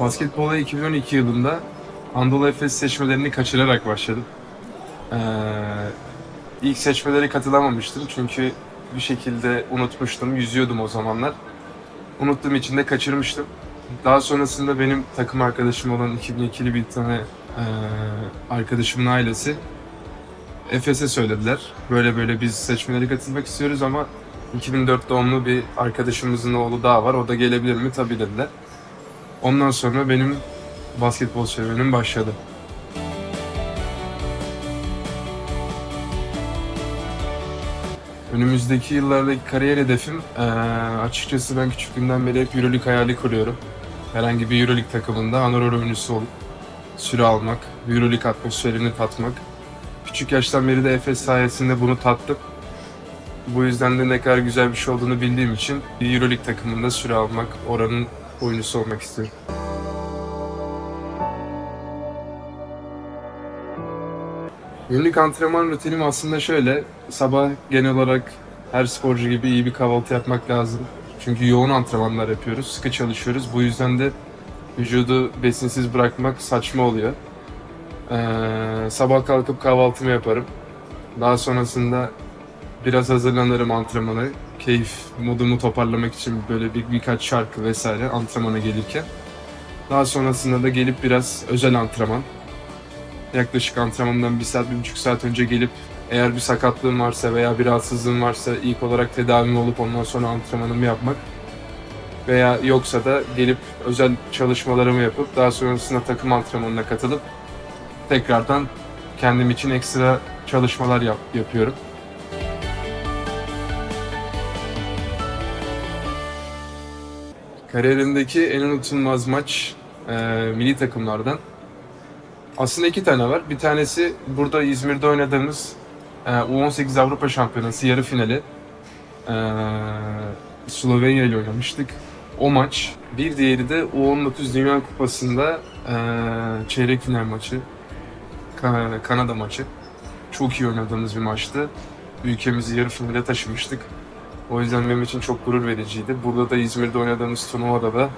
Basketbola 2012 yılında Anadolu Efes seçmelerini kaçırarak başladım. Ee, ilk seçmelere katılamamıştım çünkü bir şekilde unutmuştum, yüzüyordum o zamanlar. Unuttuğum için de kaçırmıştım. Daha sonrasında benim takım arkadaşım olan 2002'li bir tane ee, arkadaşımın ailesi Efes'e söylediler. Böyle böyle biz seçmelere katılmak istiyoruz ama 2004 doğumlu bir arkadaşımızın oğlu daha var. O da gelebilir mi? Tabii dediler. Ondan sonra benim basketbol serüvenim başladı. Önümüzdeki yıllardaki kariyer hedefim açıkçası ben küçüklüğümden beri hep Euroleague hayali kuruyorum. Herhangi bir Euroleague takımında anadolu oyuncusu olup süre almak, Euroleague atmosferini tatmak. Küçük yaştan beri de Efes sayesinde bunu tattım. Bu yüzden de ne kadar güzel bir şey olduğunu bildiğim için bir Euroleague takımında süre almak, oranın oyuncusu olmak istiyorum. Günlük antrenman rutinim aslında şöyle. Sabah genel olarak her sporcu gibi iyi bir kahvaltı yapmak lazım. Çünkü yoğun antrenmanlar yapıyoruz, sıkı çalışıyoruz. Bu yüzden de vücudu besinsiz bırakmak saçma oluyor. Ee, sabah kalkıp kahvaltımı yaparım. Daha sonrasında biraz hazırlanırım antrenmana. Keyif modumu toparlamak için böyle bir birkaç şarkı vesaire antrenmana gelirken. Daha sonrasında da gelip biraz özel antrenman. Yaklaşık antrenmandan bir saat, bir buçuk saat önce gelip eğer bir sakatlığım varsa veya bir rahatsızlığım varsa ilk olarak tedavim olup ondan sonra antrenmanımı yapmak. Veya yoksa da gelip özel çalışmalarımı yapıp daha sonrasında takım antrenmanına katılıp tekrardan kendim için ekstra çalışmalar yap- yapıyorum. Kariyerimdeki en unutulmaz maç e, milli takımlardan. Aslında iki tane var. Bir tanesi burada İzmir'de oynadığımız e, U18 Avrupa Şampiyonası yarı finali. E, Slovenya ile oynamıştık. O maç. Bir diğeri de U19 Dünya Kupası'nda e, çeyrek final maçı. Ka- Kanada maçı. Çok iyi oynadığımız bir maçtı. Ülkemizi yarı finale taşımıştık. O yüzden benim için çok gurur vericiydi. Burada da İzmir'de oynadığımız turnuvada da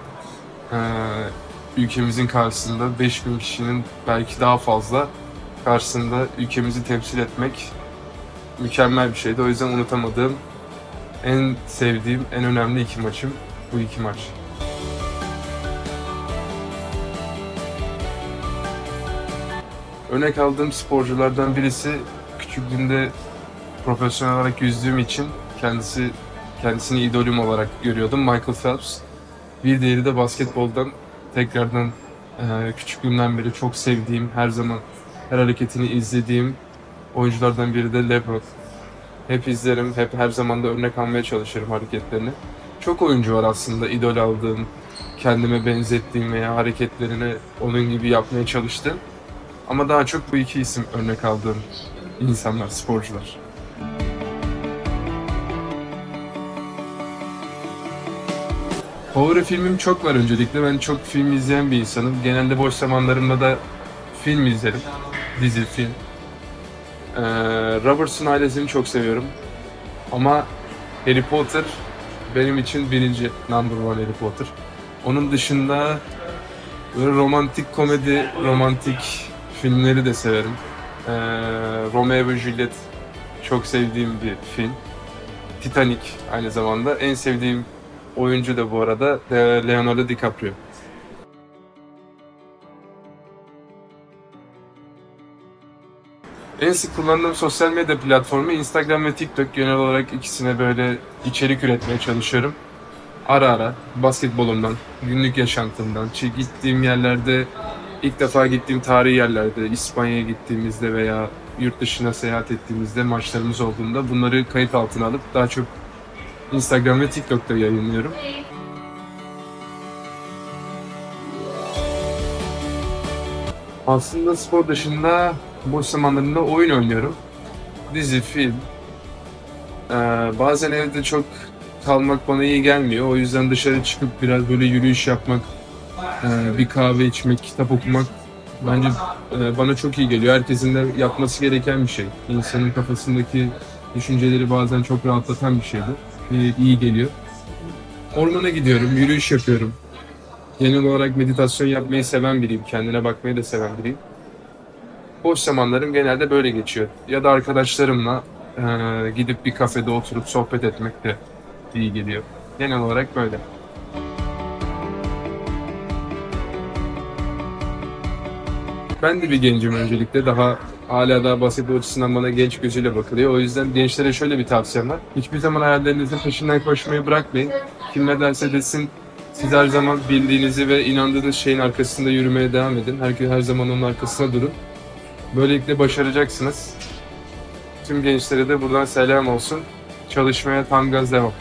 e, ülkemizin karşısında 5000 kişinin belki daha fazla karşısında ülkemizi temsil etmek mükemmel bir şeydi. O yüzden unutamadığım, en sevdiğim, en önemli iki maçım bu iki maç. Örnek aldığım sporculardan birisi küçüklüğümde profesyonel olarak yüzdüğüm için kendisi kendisini idolüm olarak görüyordum Michael Phelps. Bir diğeri de basketboldan tekrardan e, küçüklüğümden beri çok sevdiğim, her zaman her hareketini izlediğim oyunculardan biri de LeBron. Hep izlerim, hep her zaman da örnek almaya çalışırım hareketlerini. Çok oyuncu var aslında idol aldığım, kendime benzettiğim veya hareketlerini onun gibi yapmaya çalıştığım. Ama daha çok bu iki isim örnek aldığım insanlar, sporcular. Favori filmim çok var öncelikle. Ben çok film izleyen bir insanım. Genelde boş zamanlarımda da film izlerim. Dizi, film. Ee, Robertson ailesini çok seviyorum. Ama Harry Potter benim için birinci number one Harry Potter. Onun dışında böyle romantik komedi, romantik filmleri de severim. Ee, Romeo ve Juliet çok sevdiğim bir film. Titanic aynı zamanda. En sevdiğim oyuncu da bu arada e, Leonardo DiCaprio. En sık kullandığım sosyal medya platformu Instagram ve TikTok. Genel olarak ikisine böyle içerik üretmeye çalışıyorum. Ara ara basketbolumdan, günlük yaşantımdan, gittiğim yerlerde, ilk defa gittiğim tarihi yerlerde, İspanya'ya gittiğimizde veya yurt dışına seyahat ettiğimizde maçlarımız olduğunda bunları kayıt altına alıp daha çok Instagram ve TikTok'ta yayınlıyorum. Aslında spor dışında boş zamanlarımda oyun oynuyorum. Dizi, film. Ee, bazen evde çok kalmak bana iyi gelmiyor. O yüzden dışarı çıkıp biraz böyle yürüyüş yapmak, e, bir kahve içmek, kitap okumak bence e, bana çok iyi geliyor. Herkesin de yapması gereken bir şey. İnsanın kafasındaki düşünceleri bazen çok rahatlatan bir şeydi. E, iyi geliyor. Ormana gidiyorum, yürüyüş yapıyorum. genel olarak meditasyon yapmayı seven biriyim. Kendine bakmayı da seven biriyim. Boş zamanlarım genelde böyle geçiyor. Ya da arkadaşlarımla eee, gidip bir kafede oturup sohbet etmek de iyi geliyor. Genel olarak böyle. Ben de bir gencim öncelikle. Daha hala daha basketbol açısından bana genç gözüyle bakılıyor. O yüzden gençlere şöyle bir tavsiyem var. Hiçbir zaman hayallerinizin peşinden koşmayı bırakmayın. Kim ne derse desin siz her zaman bildiğinizi ve inandığınız şeyin arkasında yürümeye devam edin. Herkes her zaman onun arkasında durun. Böylelikle başaracaksınız. Tüm gençlere de buradan selam olsun. Çalışmaya tam gaz devam.